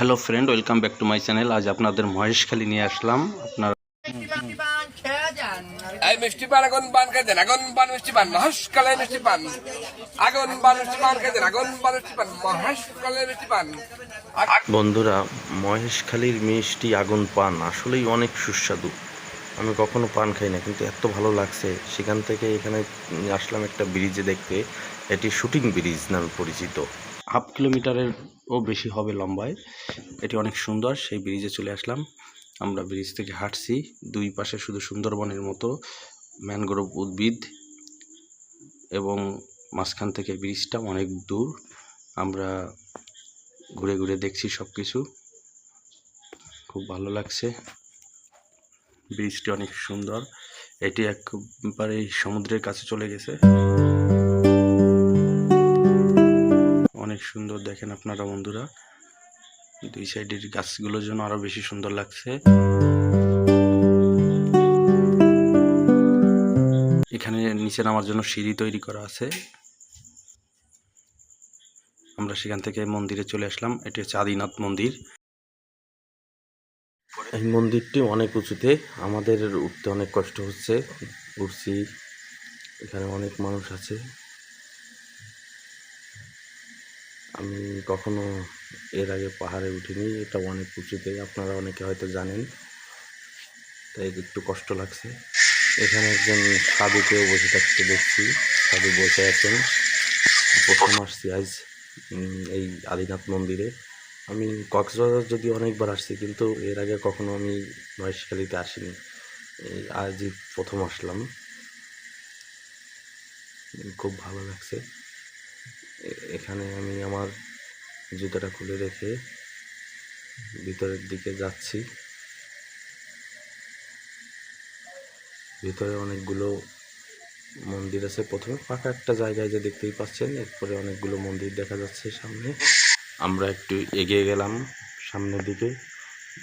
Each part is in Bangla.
Hello friend welcome back to my channel আজ আপনাদের মহেশখালী নিয়ে আসলাম। আপনার এই মিষ্টি পান আগুন পান খেয়ে দেন আগুন পান মিষ্টি পান মহাশকালে মিষ্টি পান। আগুন পান মিষ্টি পান খেয়ে দেন আগুন পান মিষ্টি পান মহাশকালে মিষ্টি পান। বন্ধুরা মহেশখালীর মিষ্টি আগুন পান আসলেই অনেক সুস্বাদু। আমি কখনো পান খাই না কিন্তু এত ভালো লাগছে। সেখান থেকে এখানে আসলাম একটা ব্রিজে দেখতে। এটি শুটিং ব্রিজ নামে পরিচিত। হাফ কিলোমিটারের ও বেশি হবে লম্বায়। এটি অনেক সুন্দর, সেই ব্রিজে চলে আসলাম। আমরা ব্রিজ থেকে হাঁটছি, দুই পাশে শুধু সুন্দরবনের মতো ম্যানগ্রোভ উদ্ভিদ এবং মাঝখান থেকে ব্রিজটা অনেক দূর। আমরা ঘুরে ঘুরে দেখছি সব কিছু খুব ভালো লাগছে। ব্রিজটি অনেক সুন্দর। এটি একবারে সমুদ্রের কাছে চলে গেছে। সুন্দর দেখেন আপনারা বন্ধুরা। দুই সাইডের গাছগুলোর জন্য আরও বেশি সুন্দর লাগছে। এখানে নিচে নামার জন্য সিঁড়ি তৈরি করা আছে। আমরা সেখান থেকে মন্দিরে চলে আসলাম। এটি হচ্ছে আদিনাথ মন্দির। এই মন্দিরটি অনেক উঁচুতে, আমাদের উঠতে অনেক কষ্ট হচ্ছে। উঠছি এখানে অনেক মানুষ আছে। আমি কখনো এর আগে পাহাড়ে উঠিনি, এটা অনেক উঁচুতে, আপনারা অনেকে হয়তো জানেন। তাই একটু কষ্ট লাগছে। এখানে একজন সাধুকেও বসে থাকতে দেখছি। সাধু বসে আছেন। প্রথম আসছি আজ এই আদিনাথ মন্দিরে। আমি কক্সবাজার যদি অনেকবার আসছি, কিন্তু এর আগে কখনো আমি মহেশখালীতে আসিনি। এই আজই প্রথম আসলাম। খুব ভালো লাগছে। এখানে আমি আমার জুতাটা খুলে রেখে ভিতরের দিকে যাচ্ছি। ভিতরে অনেকগুলো মন্দির আছে। প্রথমে ফাঁকা একটা জায়গায় যে দেখতেই পাচ্ছেন, এরপরে অনেকগুলো মন্দির দেখা যাচ্ছে সামনে। আমরা একটু এগিয়ে গেলাম সামনের দিকে।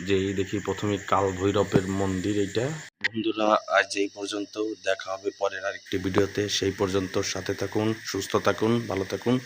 যেই দেখি প্রথমে কাল ভৈরবের মন্দির এইটা। বন্ধুরা, আজ এই পর্যন্ত দেখা হবে পরের আরেকটি ভিডিওতে। সেই পর্যন্ত সাথে থাকুন, সুস্থ থাকুন, ভালো থাকুন।